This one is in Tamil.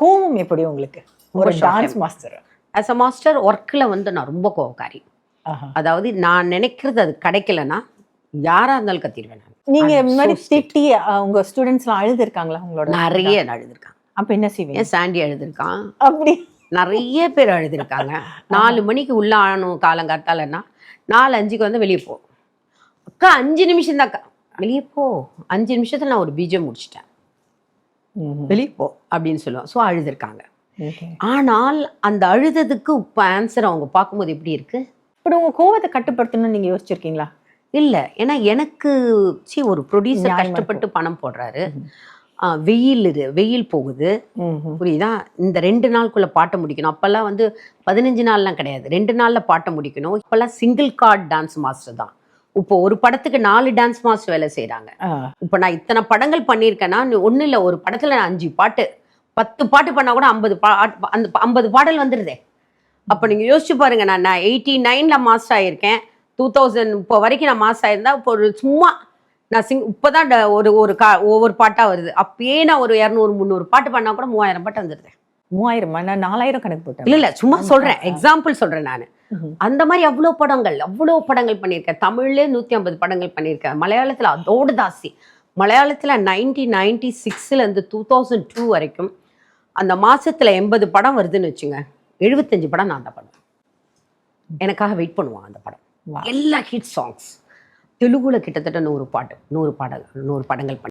கோவம் எப்படி உங்களுக்கு? ஒரு dance master as a master ஒர்க்கில் வந்து நான் ரொம்ப கோவக்காரி. அதாவது நான் நினைக்கிறது அது கிடைக்கலன்னா யாராக இருந்தாலும் கத்திடுவேன் நான். நீங்க இந்த மாதிரி. திட்டி உங்க ஸ்டூடெண்ட்ஸ் எல்லாம் அழுது இருக்காங்களா உங்களோட நிறைய அழுதுருக்கான் அப்ப என்ன செய்வீங்க? சாண்டி அழுதுருக்கான்? அப்படி. நிறைய பேர் அழுதுருக்காங்க. நாலு மணிக்கு உள்ள ஆகணும் காலங்காத்தாலன்னா நாலு அஞ்சுக்கு வந்து வெளியே போ. அக்கா அஞ்சு நிமிஷம் தான்க்கா வெளியே போ. அஞ்சு நிமிஷத்துல நான் ஒரு பீஜம் முடிச்சிட்டேன். வெளியே போ அப்படின்னு சொல்லுவோம் ஸோ அழுதுருக்காங்க. ஆனால் அந்த அழுததுக்கு இப்போ ஆன்சர் அவங்க பார்க்கும்போது எப்படி இருக்கு? இப்படி உங்க கோவத்தை கட்டுப்படுத்தணும்னு நீங்க யோசிச்சிருக்கீங்களா? இல்லை. ஏன்னா எனக்கு சி ஒரு ப்ரொடியூசர் கஷ்டப்பட்டு பணம் போடுறாரு. வெயில் இரு வெயில் போகுது. புரியுதா? இந்த ரெண்டு நாளுக்குள்ள பாட்டை முடிக்கணும். அப்போல்லாம் வந்து பதினஞ்சு நாள்லாம் கிடையாது. ரெண்டு நாளில் பாட்டை முடிக்கணும். இப்போல்லாம் சிங்கிள் கார்ட் டான்ஸ் மாஸ்டர் தான். இப்போ ஒரு படத்துக்கு நாலு டான்ஸ் மாஸ்டர் வேலை செய்கிறாங்க இப்போ நான் இத்தனை படங்கள் பண்ணியிருக்கேன்னா ஒன்றும் இல்லை ஒரு படத்தில் நான் அஞ்சு பாட்டு பத்து பாட்டு பண்ணால் கூட ஐம்பது அந்த ஐம்பது பாடல் வந்துடுதே அப்போ நீங்கள் யோசிச்சு பாருங்க நான் நான் எயிட்டி நைனில் மாஸ்டர் ஆகியிருக்கேன் டூ தௌசண்ட் இப்போ வரைக்கும் நான் மாஸ்டர் ஆயிருந்தா இப்போ ஒரு சும்மா நான் சிங் இப்போ தான் ஒரு ஒரு கா ஒவ்வொரு பாட்டாக வருது. அப்பயே நான் ஒரு இரநூறு முந்நூறு பாட்டு பண்ணால் கூட மூவாயிரம் பாட்டு வந்துடுது மூவாயிரம்? நான் நாலாயிரம் கணக்கு போட்டேன். இல்லை இல்லை சும்மா. சொல்கிறேன் எக்ஸாம்பிள் சொல்கிறேன் நான். அந்த மாதிரி அவ்வளோ படங்கள் அவ்வளோ படங்கள் பண்ணியிருக்கேன். தமிழ்லே நூற்றி ஐம்பது படங்கள் பண்ணியிருக்கேன். மலையாளத்தில் அதோடு தாசி. மலையாளத்தில் நைன்டீன் நைன்டி சிக்ஸ்லேருந்து டூ தௌசண்ட் டூ வரைக்கும் அந்த மாசத்துல எண்பது படம் வருதுன்னு வச்சுங்க. எழுபத்தஞ்சு படம் நான் அந்த படம். எனக்காக வெயிட் பண்ணுவான் அந்த படம். எல்லா ஹிட் சாங்ஸ் தெலுங்குல கிட்டத்தட்ட நூறு பாட்டு நூறு பாடல் நூறு படங்கள் பண்ணி